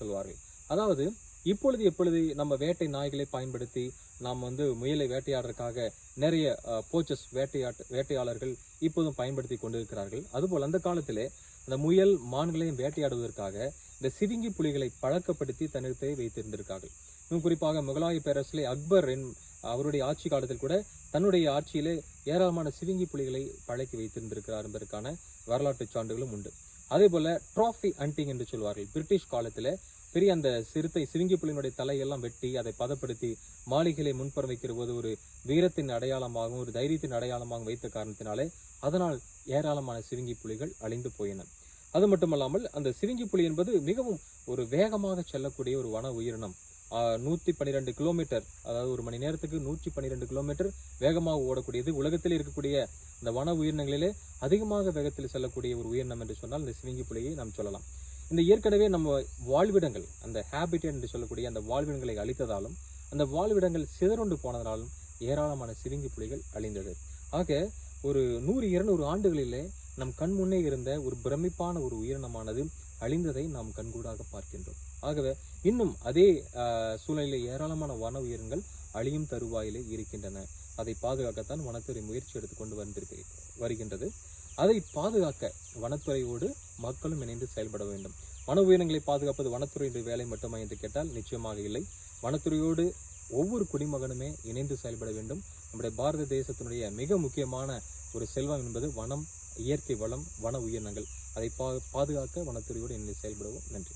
சொல்வார்கள் அதாவது இப்பொழுது எப்பொழுது நம்ம வேட்டை நாய்களை பயன்படுத்தி நாம் வந்து முயலை வேட்டையாடுறதுக்காக நிறைய போச்சஸ் வேட்டையாட்டு வேட்டையாளர்கள் இப்போதும் பயன்படுத்தி கொண்டிருக்கிறார்கள். அதுபோல் அந்த காலத்திலே அந்த முயல் மான்களையும் வேட்டையாடுவதற்காக இந்த சிவிங்கி புலிகளை பழக்கப்படுத்தி தன்னிடத்தை வைத்திருந்திருக்கார்கள். இன்னும் குறிப்பாக முகலாய பேரரசிலே அக்பர் என் அவருடைய ஆட்சி காலத்தில் கூட தன்னுடைய ஆட்சியிலே ஏராளமான சிவிங்கி புலிகளை பழக்கி வைத்திருந்திருக்கிறார் என்பதற்கான வரலாற்று சான்றுகளும் உண்டு. அதே போல ட்ராஃபி ஹண்டிங் என்று சொல்வார்கள். பிரிட்டிஷ் காலத்துல பெரிய அந்த சிறுத்தை சிவிங்கி புலியினுடைய தலையெல்லாம் வெட்டி அதை பதப்படுத்தி மாளிகைகளை முன்புறம் வைக்கிற போது ஒரு வீரத்தின் அடையாளமாகவும் ஒரு தைரியத்தின் அடையாளமாகவும் வைத்த காரணத்தினாலே அதனால் ஏராளமான சிவிங்கி புலிகள் அழிந்து போயின. அது மட்டுமல்லாமல் அந்த சிவிங்கி புலி என்பது மிகவும் ஒரு வேகமாக செல்லக்கூடிய ஒரு வன உயிரினம். ஆஹ் நூத்தி பன்னிரெண்டு கிலோமீட்டர் அதாவது ஒரு மணி நேரத்துக்கு நூற்றி பன்னிரெண்டு கிலோமீட்டர் வேகமாக ஓடக்கூடியது. உலகத்தில் இருக்கக்கூடிய அந்த வன உயிரினங்களிலே அதிகமாக வேகத்தில் செல்லக்கூடிய ஒரு உயிரினம் என்று சொன்னால் இந்த சிவிங்கி புலியை நாம் சொல்லலாம். இந்த ஏற்கனவே நம்ம வாழ்விடங்கள் அந்த ஹேபிட்டட் என்று சொல்லக்கூடிய அந்த வாழ்விடங்களை அழித்ததாலும் அந்த வாழ்விடங்கள் சிதறுண்டு போனதாலும் ஏராளமான சிவிங்கி புலிகள் அழிந்தது. ஆக ஒரு நூறு இருநூறு ஆண்டுகளிலே நம் கண் முன்னே இருந்த ஒரு பிரமிப்பான ஒரு உயிரினமானது அழிந்ததை நாம் கண்கூடாக பார்க்கின்றோம். ஆகவே இன்னும் அதே சூழ்நிலையில் ஏராளமான வன உயிரினங்கள் அழியும் தருவாயிலே இருக்கின்றன. அதை பாதுகாக்கத்தான் வனத்துறை முயற்சி எடுத்துக்கொண்டு வந்திருக்கு வருகின்றது. அதை பாதுகாக்க வனத்துறையோடு மக்களும் இணைந்து செயல்பட வேண்டும். வன உயிரினங்களை பாதுகாப்பது வனத்துறையுடைய வேலை மட்டுமா என்று கேட்டால் நிச்சயமாக இல்லை. வனத்துறையோடு ஒவ்வொரு குடிமகனுமே இணைந்து செயல்பட வேண்டும். நம்முடைய பாரத தேசத்தினுடைய மிக முக்கியமான ஒரு செல்வம் என்பது வனம் இயற்கை வளம் வன உயிரினங்கள். அதை பா பாதுகாக்க வனத்துறையோடு இணைந்து செயல்படுவோம். நன்றி.